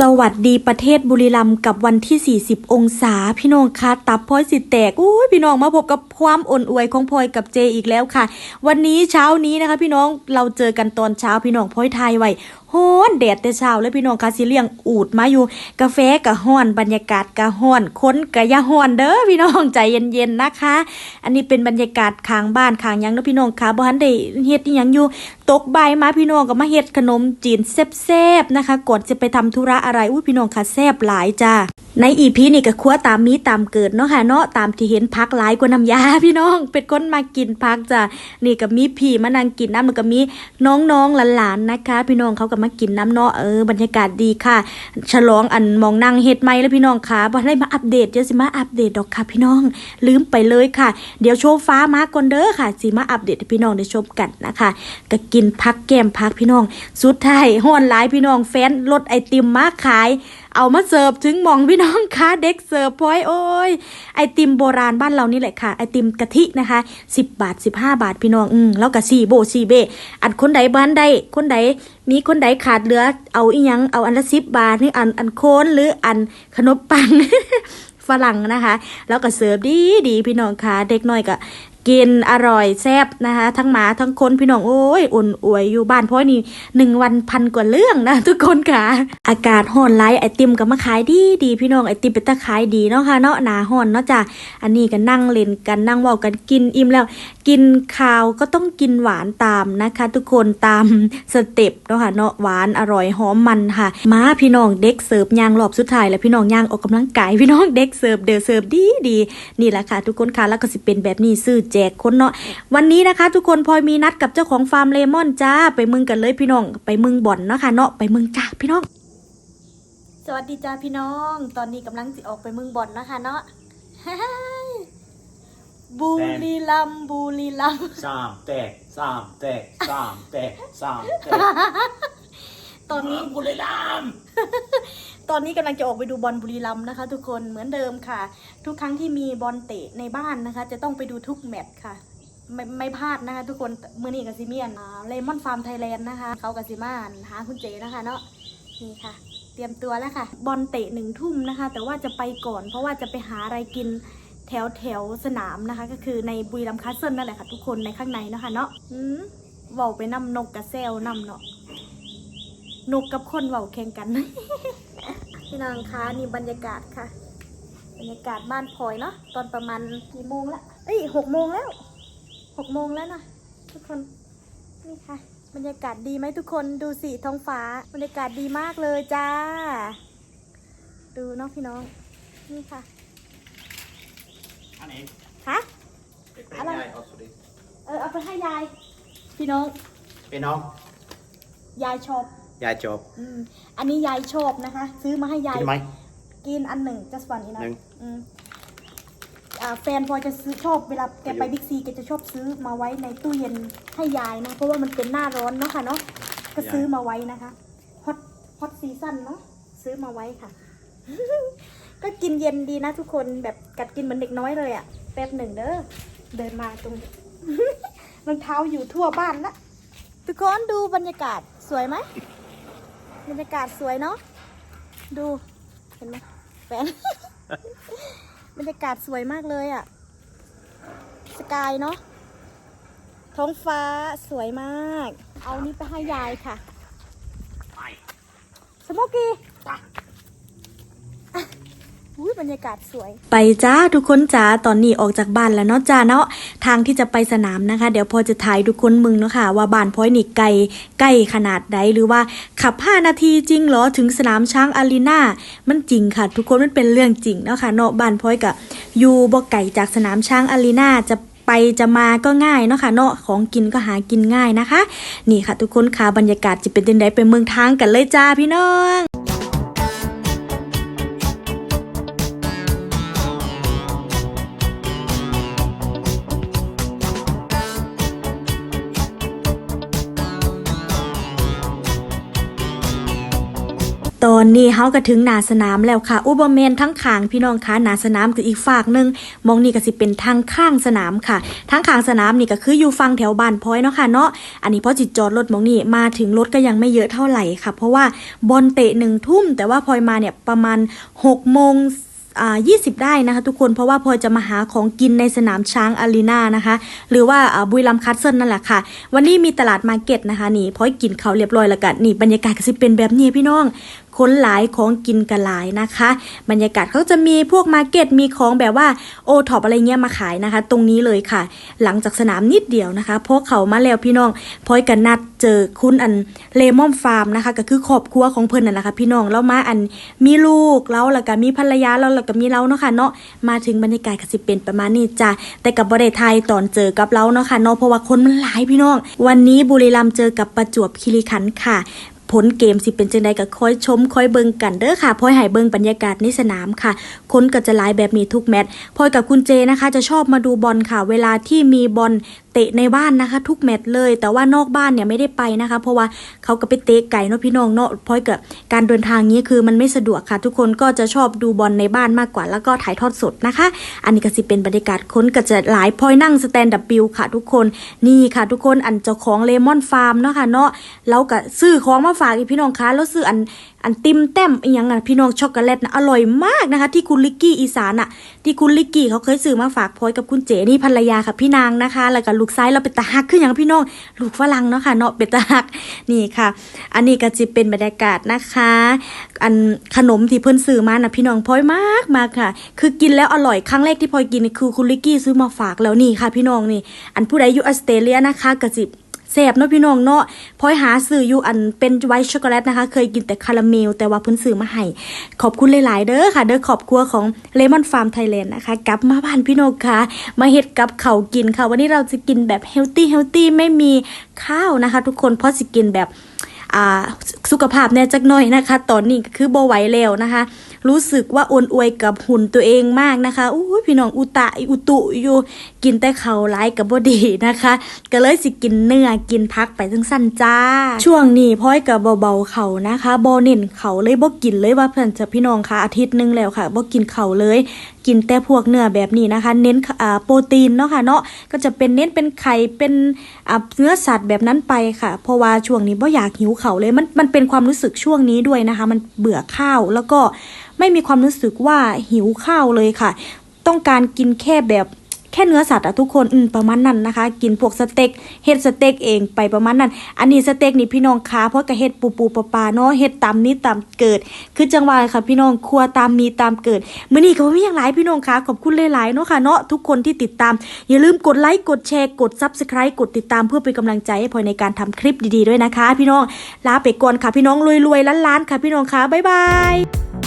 สวัสดีประเทศบุรีรัมย์กับวันที่ 40 องศา พี่น้องคะตับพลอยสิแตกอุ้ยพี่น้องมาพบกับความอ่อนอวยของพลอยกับเจอีกแล้วค่ะ วันนี้เช้านี้นะคะ พี่น้องเราเจอกันตอนเช้าพี่น้องพลอยไทยไว้ฮ้อนแดดแต่เช้าเลยพี่น้องคะสิเลี้ยงอูดมาอยู่ กาแฟกะฮ้อน บรรยากาศกะฮ้อนค้นกะยะฮ้อนเด้อพี่น้องใจเย็นๆนะคะ อันนี้เป็นบรรยากาศข้างบ้านข้างยังเนาะพี่น้องคะบ่ทันได้เฮ็ดอิหยังอยู่ ตกใบมาพี่น้องก็มาเฮ็ดขนมจีนแซ่บๆนะคะก่อนจะไปทำธุระอะไรอุ้ยพี่น้องคะแซ่บหลายจ้า ในอีพีนี่ก็ครัวตามมีตามเกิดเนาะค่ะเนาะตามที่เห็นพักหลายกว่าน้ำยาพี่น้องเป็นคนมากินพักจ้ะนี่ก็มีพี่มานั่งกินน้ำแล้วก็มีน้องๆหลานๆนะคะ พี่น้องเขาก็มากินน้ำเนาะเออบรรยากาศดีค่ะ ฉลองอันมองนั่งเฮ็ดไหมแล้วพี่น้องค่ะบ่ได้มาอัปเดตเดี๋ยวสิมาอัปเดตดอกค่ะ พี่น้องลืมไปเลยค่ะ เดี๋ยวโชว์ฟ้ามาก่อนเด้อค่ะสิมาอัปเดตให้พี่น้องได้ชมกันนะคะก็กินพักแก้มพักพี่น้องสุดท้ายฮ้อนหลายพี่น้องแฟนรถไอติมมาขาย เอามาเสิร์ฟถึงมองพี่น้องค่ะเด็กเสิร์ฟพอยโอ้ยไอติมโบราณบ้านเรานี่แหละค่ะ ไอติมกะทินะคะ 10 บาท 15 บาทพี่น้องอืมแล้วก็สี่โบสี่เบ อันคนใดบ้านใดคนใดมีคนใดขาดเหลือ เอาอีหยังเอาอันละสิบบาทนี่อันอันโคนหรืออันขนมปังฝรั่งนะคะ แล้วก็เสิร์ฟดีดีพี่น้องค่ะเด็กน้อยก็ กินอร่อยแซ่บนะคะ ทั้งหมาทั้งคนพี่น้องโอ้ยอุ่นอวยอยู่บ้านเพราะนี่หนึ่งวันพันกว่าเรื่องนะ ทุกคนค่ะ อากาศห้อนไลไอติมก็มาขายดีดีพี่น้องไอติมเป็นตาขายดีเนาะค่ะเนาะหนาห้อนเนาะจ้ะอันนี้ก็นั่งเล่นกันนั่งเว้ากันกินอิ่มแล้ว กินข้าวก็ต้องกินหวานตามนะคะ ทุกคนตามสเต็ปเนาะค่ะเนาะหวานอร่อยหอมมันค่ะ มาพี่น้องเด็กเสิร์ฟยางรอบสุดท้ายแล้วพี่น้องย่างออกกำลังกายพี่น้องเด็กเสิร์ฟเดอเสิร์ฟดีดีนี่แหละค่ะ ทุกคนค่ะแล้วก็สิเป็นแบบนี้ซื้อแจกคนเนาะวันนี้นะคะ ทุกคนพลอยมีนัดกับเจ้าของฟาร์มเลมอนจ้าไปมึงกันเลยพี่น้อง ไปมึงบ่อนเนาะค่ะเนาะไปมึงจ้าพี่น้อง สวัสดีจ้าพี่น้อง ตอนนี้กำลังสิออกไปมึงบ่อนนะคะเนาะบุรีรัมย์บุรีรัมย์สามแตกสามแตกสามแตกสามแตกตอนนี้บุรีรัมย์ ตอนนี้กำลังจะออกไปดูบอลบุรีรัมย์นะคะ ทุกคนเหมือนเดิมค่ะ ทุกครั้งที่มีบอลเตะในบ้านนะคะ จะต้องไปดูทุกแมตช์ค่ะ ไม่ไม่พลาดนะคะ ทุกคนมือนี้กับซิเมียนเลมอนฟาร์มไทยแลนด์นะคะเขากับซิมานหาคุณเจนะคะเนาะนี่ค่ะ เตรียมตัวแล้วค่ะ บอลเตะหนึ่งทุ่มนะคะ แต่ว่าจะไปก่อน เพราะว่าจะไปหาอะไรกินแถวแถวสนามนะคะ ก็คือในบุรีรัมย์คาสเซิลนั่นแหละค่ะ ทุกคนในข้างในเนาะคะเนาะอืมว่าไปนำนกกระเซลนำเนาะ นกกับคนเว่าแข่งกัน พี่นางคะนี่บรรยากาศค่ะ บรรยากาศบ้านพลอยเนาะตอนประมาณกี่โมงละเอ้ยหกโมงแล้วหกโมงแล้วนะทุกคนนี่ค่ะ บรรยากาศดีไหมทุกคนดูสิท้องฟ้า บรรยากาศดีมากเลยจ้า ดูเนาะพี่น้อง นี่ค่ะอันนี้ฮะ เป็นอะไร ยายเอาสุดดิเออเอาไปให้ยาย พี่น้อง เป็นน้อง ยายชอบ ยายจบอืมอันนี้ยายชอบนะคะ ซื้อมาให้ยายกินไหม กินอันหนึ่ง just one อีนะหนึ่งอืมอ่าแฟนพอจะซื้อชอบเวลาแกไปบิ๊กซีแกจะชอบซื้อมาไว้ในตู้เย็นให้ยายนะ เพราะว่ามันเป็นหน้าร้อนเนาะค่ะเนาะก็ซื้อมาไว้นะคะฮอตฮอตซีซั่นเนาะซื้อมาไว้ค่ะ ก็กินเย็นดีนะทุกคนแบบกัดกินเหมือนเด็กน้อยเลยอะ่ะแป๊บหนึ่งเด้อเดินมาตรง รองเท้าอยู่ทั่วบ้านละทุกคนดูบรรยากาศสวยไหม บรรยากาศสวยเนาะ ดู เห็นไหมแฟน บรรยากาศสวยมากเลยอะ่ะ สกายเนาะ ท้องฟ้าสวยมาก เอานี้ไปให้ยายค่ะ ไป สโมกี้จ้ะ อุ้ยบรรยากาศสวย ไปจ้าทุกคนจ้าตอนนี้ออกจากบ้านแล้วเนาะจ้าเนาะทางที่จะไปสนามนะคะ เดี๋ยวพอจะถ่ายทุกคนมึงเนาะค่ะ ว่าบ้านพ้อยนี่ไกลใกล้ขนาดใดหรือว่าขับ 5 นาทีจริงเหรอถึงสนามช้างอารีนามันจริงค่ะ ทุกคนมันเป็นเรื่องจริงเนาะค่ะเนาะบ้านพ้อยกับอยู่บ่ไก่จากสนามช้างอารีนาจะไปจะมาก็ง่ายเนาะค่ะเนาะของกินก็หากินง่ายนะคะ นี่ค่ะ ทุกคนค่ะบรรยากาศจะเป็นยังไงไปเมืองทางกันเลยจ้าพี่น้อง ตอนนี้เฮาก็ถึงหนาสนามแล้วค่ะ อุบเมนทั้งขางพี่น้องคะหนาสนามคืออีกฝากหนึ่งมองนี่ก็สิเป็นทางข้างสนามค่ะทางข้างสนามนี่ก็คืออยู่ฟังแถวบ้านพลอยเนาะค่ะเนาะอันนี้พอจิตจอดรถมองนี่มาถึงรถก็ยังไม่เยอะเท่าไหร่ค่ะ เพราะว่าบอลเตะหนึ่งทุ่ม แต่ว่าพลอยมาเนี่ยประมาณ6โมงอ่า20ได้นะคะทุกคนเพราะว่าพลอยจะมาหาของกินในสนามช้างอารีนานะคะ หรือว่าบุรีรัมคัสเซิลนั่นแหละค่ะ วันนี้มีตลาดมาร์เก็ตนะคะนี่พลอยกินเขาเรียบร้อยแล้วกันนี่บรรยากาศก็สิเป็นแบบนี้พี่น้อง คนหลายของกินกันหลายนะคะ บรรยากาศเขาจะมีพวกมาร์เก็ตมีของแบบว่าโอท็อปอะไรเงี้ยมาขายนะคะ ตรงนี้เลยค่ะ หลังจากสนามนิดเดียวนะคะพวกเขามาแล้วพี่น้องพลอยกันนัดเจอคุณอันเลมอนฟาร์มนะคะ ก็คือครอบครัวของเพิ่นน่ะนะคะ พี่น้องแล้วมาอันมีลูกแล้วแล้วก็มีภรรยาแล้วแล้วก็มีเราเนาะค่ะเนาะมาถึงบรรยากาศก็สิเป็นประมาณนี้จ้ะแต่กับบ่ได้ไทยตอนเจอกับเราเนาะค่ะเนาะเพราะว่าคนมันหลายพี่น้อง วันนี้บุรีรัมย์เจอกับประจวบคีรีขันธ์ค่ะ ผลเกมสิเป็นจังใดก็คอยชมคอยเบิ่งกันเด้อค่ะพลอยหายเบิ่งบรรยากาศในสนามค่ะ คนก็จะไลายแบบนี้ทุกแมตช์พลอยกับคุณเจนะคะ จะชอบมาดูบอลค่ะ เวลาที่มีบอล เตะในบ้านนะคะ ทุกแมตช์เลย แต่ว่านอกบ้านเนี่ยไม่ได้ไปนะคะ เพราะว่าเขาก็ไปเตะไก่เนาะพี่น้องเนาะพลอยกับการเดินทางนี้คือมันไม่สะดวกค่ะ ทุกคนก็จะชอบดูบอลในบ้านมากกว่า แล้วก็ถ่ายทอดสดนะคะ อันนี้ก็สิเป็นบรรยากาศค้นก็จะหลายพอยนั่งสแตนดับบิลค่ะ ทุกคนนี่ค่ะ ทุกคนอันเจ้าของเลมอนฟาร์มเนาะค่ะเนาะแล้วก็ซื้อของมาฝากอีพี่น้องคะแล้วซื้ออัน อันติมแต้มอีหยังอะพี่น้องช็อกโกแลตนะอร่อยมากนะคะ ที่คุณลิกกี้อีสานอะ ที่คุณลิกกี้เขาเคยซื้อมาฝากพอยกับคุณเจนี่ภรรยาค่ะพี่นางนะคะ แล้วก็ลูกซ้ายเราเป็นตาฮักขึ้นอย่างพี่น้องลูกฝรั่งเนาะค่ะเนาะเป็นตาฮักนี่ค่ะ อันนี้ก็จะเป็นบรรยากาศนะคะ อันขนมที่เพิ่นซื้อมานะพี่น้องพอยมากมากค่ะ คือกินแล้วอร่อยครั้งแรกที่พอยกินคือคุณลิกกี้ซื้อมาฝากแล้วนี่ค่ะ พี่น้องนี่ อันผู้ใดอยู่ออสเตรเลียนะคะก็สิ แสบเนาะพี่น้องเนาะพอยหาซื้ออยู่อันเป็นไวท์ช็อกโกแลตนะคะ เคยกินแต่คาราเมล แต่ว่าเพิ่นซื้อมาให้ ขอบคุณหลาย ๆ เด้อค่ะ เด้อขอบครัวของเลมอนฟาร์มไทยแลนด์นะคะ กลับมาบ้านพี่น้องค่ะ มาเฮ็ดกับเขากินค่ะ วันนี้เราจะกินแบบเฮลตี้เฮลตี้ไม่มีข้าวนะคะ ทุกคนเพราะสิกินแบบ อ่าสุขภาพแน่จักหน่อยนะคะ ตอนนี้ก็คือบ่ไหวแล้วนะคะ รู้สึกว่าอ้วนอวยกับหุ่นตัวเองมากนะคะอู้พี่น้องอุตะอุตุอยู่กินแต่เขาวร้ายกับบ่ดีนะคะ ก็เลยสิกินเนื้อกินพักไปทั้งสั้นจ้า ช่วงนี้พ้อยกับเบาๆเขานะคะบ่เน้นเขาเลยบ่กินเลยว่าเพื่อนจะพี่น้องค่ะอาทิตย์หนึงแล้วค่ะบ่กินเขาเลย กินแต่พวกเนื้อแบบนี้นะคะ เน้นโปรตีนเนาะค่ะเนาะก็จะเป็นเน้นเป็นไข่เป็นเนื้อสัตว์แบบนั้นไปค่ะ เพราะว่าช่วงนี้บ่อยากหิวเขาเลยมันมันเป็นความรู้สึกช่วงนี้ด้วยนะคะ มันเบื่อข้าวแล้วก็ไม่มีความรู้สึกว่าหิวข้าวเลยค่ะ ต้องการกินแค่แบบ ค่เนื้อสัตว์อะทุกคนอืมประมาณนั้นนะคะ กินพวกสเต็กเฮ็ดสเต็กเองไปประมาณนั้น อันนี้สเต็กนี่พี่น้องคะเพราะกะเฮ็ดปูปูปลาปลาเนาะเฮ็ดตามนี้ตามเกิด คือจังหวะค่ะพี่น้องครัวตามมีตามเกิดมื้อนี้ก็มีหยังหลายพี่น้องคะขอบคุณหลายๆเนาะค่ะเนาะทุกคนที่ติดตาม อย่าลืมกดไลค์กดแชร์กด Subscribe กดติดตามเพื่อเป็นกำลังใจให้พลอยในการทำคลิปดีๆด้วยนะคะ พี่น้องลาไปก่อนค่ะพี่น้องรวยๆล้านๆค่ะพี่น้องคะบ๊ายบาย